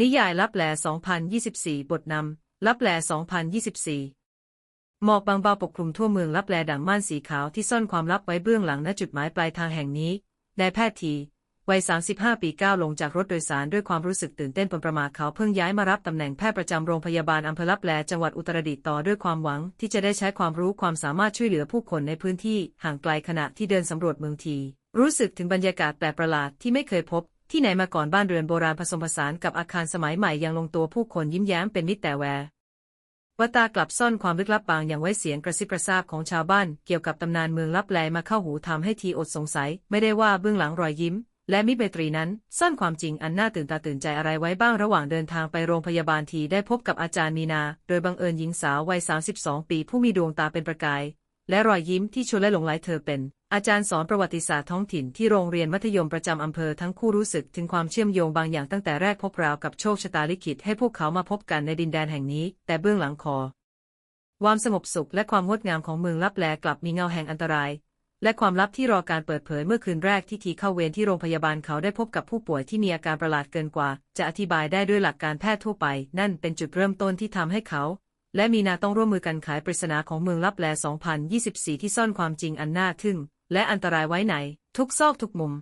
นิยายลับแล2024 บทนำ ลับแล2024 หมอกบางเบาปกคลุมทั่วเมืองลับแลดังม่านสีขาวที่ซ่อนความลับไว้เบื้องหลังณจุดหมายปลายทางแห่งนี้นายแพทย์ทีวัย 35 ปีก้าวลงจากรถโดยสารด้วยความรู้สึกตื่นเต้นปนประมาเขาเพิ่งย้ายมารับตำแหน่งแพทย์ประจำโรงพยาบาลอำเภอลับแลจังหวัดอุตรดิตถ์ต่อด้วยความหวังที่จะได้ใช้ความรู้ความสามารถช่วยเหลือผู้คนในพื้นที่ห่างไกลขณะที่เดินสำรวจเมืองที รู้สึกถึงบรรยากาศแปลกประหลาดที่ไม่เคยพบ ที่ไหนมาก่อนบ้านเรือนโบราณผสมผสานกับอาคารสมัยใหม่ยังลงตัวผู้คนยิ้มแย้มเป็นมิตรแต่แววตากลับซ่อนความลึกลับบางอย่างไว้เสียงกระซิบกระซาบของชาวบ้าน เกี่ยวกับตำนานเมืองลับแลมาเข้าหูทำให้ทีอดสงสัย ไม่ได้ว่าเบื้องหลังรอยยิ้ม และมิตรไมตรีนั้นซ่อนความจริงอันน่าตื่นตาตื่นใจอะไรไว้บ้างระหว่างเดินทางไปโรงพยาบาลทีได้พบกับอาจารย์มีนา โดยบังเอิญหญิงสาววัย 32 ปีผู้มีดวงตาเป็นประกาย และรอยยิ้มที่ชวนและหลงไหลเธอเป็น อาจารย์สอนประวัติศาสตร์ท้องถิ่นที่โรงเรียนมัธยมประจำอำเภอทั้งคู่รู้สึกถึงความเชื่อมโยงบางอย่างตั้งแต่แรกพบราวกับโชคชะตาลิขิตให้พวกเขามาพบกันในดินแดนแห่งนี้ แต่เบื้องหลังคอความสงบสุขและความงดงามของเมืองลับแลกลับมีเงาแห่งอันตราย และความลับที่รอการเปิดเผยเมื่อคืนแรกที่ทีเข้าเวรที่โรงพยาบาลเขาได้พบกับผู้ป่วยที่มีอาการประหลาดเกินกว่า จะอธิบายได้ด้วยหลักการแพทย์ทั่วไป นั่นเป็นจุดเริ่มต้นที่ทำให้เขา และมีนาต้องร่วมมือกันขายปริศนาของเมืองลับแล 2024 ที่ซ่อนความจริงอันน่าทึ่ง และอันตรายไว้ไหน ทุกซอกทุกมุม